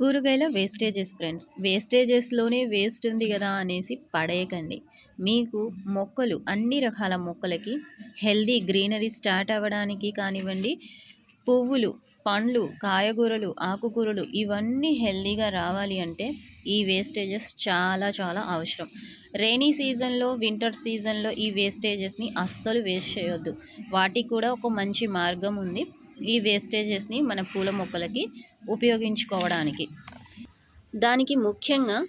కూరగాయల wastages friends. వేస్టేజెస్లోనే waste ఉంది కదా అనేసి పడేయకండి. మీకు మొక్కలు అన్ని రకాల మొక్కలకి హెల్దీ గ్రీనరీ స్టార్ట్ అవ్వడానికి కానివ్వండి పువ్వులు పండ్లు కాయగూరలు ఆకుకూరలు ఇవన్నీ హెల్దీగా రావాలి అంటే ఈ వేస్టేజెస్ చాలా చాలా అవసరం. రైనీ సీజన్లో వింటర్ సీజన్లో ఈ వేస్టేజెస్ని అస్సలు వేస్ట్ చేయొద్దు. వాటికి కూడా ఒక మంచి మార్గం ఉంది. ఈ వేస్టేజెస్ని మన పూల మొక్కలకి ఉపయోగించుకోవడానికి. దానికి ముఖ్యంగా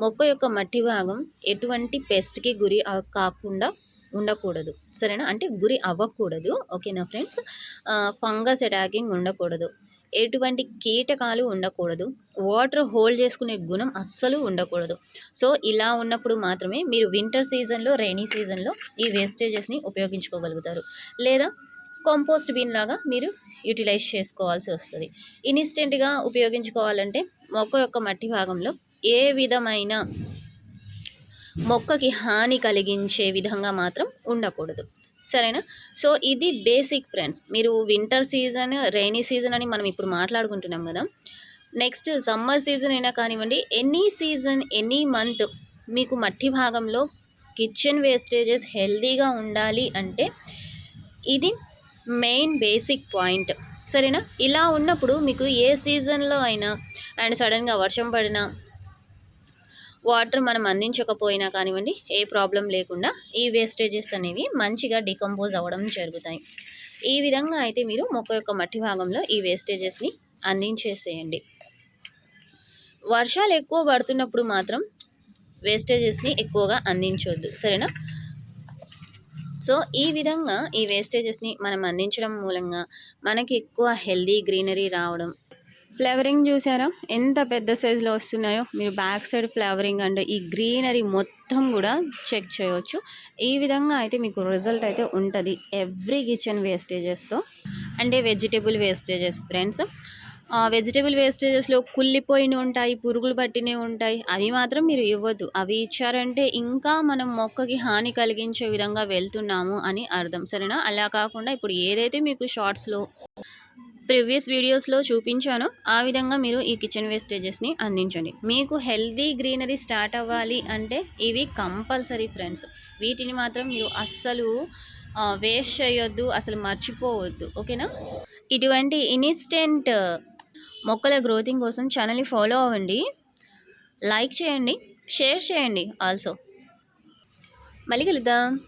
మొక్క యొక్క మట్టి భాగం ఎటువంటి పెస్ట్కి గురి కాకుండా ఉండకూడదు. సరేనా? అంటే గురి అవ్వకూడదు. ఓకేనా ఫ్రెండ్స్? ఫంగస్ అటాకింగ్ ఉండకూడదు. ఎటువంటి కీటకాలు ఉండకూడదు. వాటర్ హోల్డ్ చేసుకునే గుణం అస్సలు ఉండకూడదు. సో ఇలా ఉన్నప్పుడు మాత్రమే మీరు వింటర్ సీజన్లో రైనీ సీజన్లో ఈ వేస్టేజెస్ని ఉపయోగించుకోగలుగుతారు. లేదా కాంపోస్ట్ బిన్ లాగా మీరు యూటిలైజ్ చేసుకోవాల్సి వస్తుంది. ఇన్స్టెంట్గా ఉపయోగించుకోవాలంటే మొక్క యొక్క మట్టి భాగంలో ఏ విధమైన మొక్కకి హాని కలిగించే విధంగా మాత్రం ఉండకూడదు. సరేనా? సో ఇది బేసిక్ ఫ్రెండ్స్ మీరు వింటర్ సీజన్ రైనీ సీజన్ అని మనం ఇప్పుడు మాట్లాడుకుంటున్నాం కదా. నెక్స్ట్ సమ్మర్ సీజన్ అయినా కానివ్వండి ఎనీ సీజన్ ఎనీ మంత్ మీకు మట్టి భాగంలో కిచెన్ వేస్టేజెస్ హెల్దీగా ఉండాలి అంటే ఇది మెయిన్ బేసిక్ పాయింట్. సరేనా? ఇలా ఉన్నప్పుడు మీకు ఏ సీజన్లో అయినా అండ్ సడన్గా వర్షం పడినా వాటర్ మనం అందించకపోయినా కానివ్వండి ఏ ప్రాబ్లం లేకుండా ఈ వేస్టేజెస్ అనేవి మంచిగా డికంపోజ్ అవ్వడం జరుగుతాయి. ఈ విధంగా అయితే మీరు మొక్క యొక్క మట్టి భాగంలో ఈ వేస్టేజెస్ని అందించేసేయండి. వర్షాలు ఎక్కువ పడుతున్నప్పుడు మాత్రం వేస్టేజెస్ని ఎక్కువగా అందించవద్దు సరేనా? సో ఈ విధంగా ఈ వేస్టేజెస్ని మనం అందించడం మూలంగా మనకి ఎక్కువ హెల్దీ గ్రీనరీ రావడం. ఫ్లేవరింగ్ చూసారా? ఎంత పెద్ద సైజులో వస్తున్నాయో? మీరు బ్యాక్ సైడ్ ఫ్లేవరింగ్ అండ్ ఈ గ్రీనరీ మొత్తం కూడా చెక్ చేయవచ్చు ఈ విధంగా అయితే మీకు రిజల్ట్ అయితే ఉంటుంది ఎవ్రీ కిచెన్ వేస్టేజెస్తో. అంటే వెజిటేబుల్ వేస్టేజెస్ ఫ్రెండ్స్. వెజిటేబుల్ వేస్టేజెస్లో కుళ్ళిపోయిన ఉంటాయి పురుగులు పట్టినవి ఉంటాయి అవి మాత్రం మీరు ఇవ్వద్దు. అవి ఇచ్చారంటే ఇంకా మనం మొక్కకి హాని కలిగించే విధంగా వెళ్తున్నాము అని అర్థం. సరేనా? అలా కాకుండా ఇప్పుడు ఏదైతే మీకు షార్ట్స్లో ప్రీవియస్ వీడియోస్లో చూపించానో ఆ విధంగా మీరు ఈ కిచెన్ వేస్టేజెస్ని అందించండి. మీకు హెల్దీ గ్రీనరీ స్టార్ట్ అవ్వాలి అంటే ఇవి కంపల్సరీ ఫ్రెండ్స్. వీటిని మాత్రం మీరు అస్సలు వేస్ట్ చేయొద్దు అసలు మర్చిపోవద్దు. ఓకేనా? ఇటువంటి ఇన్స్టెంట్ మొక్కల గ్రోతింగ్ కోసం ఛానల్ని ఫాలో అవ్వండి. లైక్ చేయండి షేర్ చేయండి ఆల్సో. మళ్ళీ కలుద్దాం.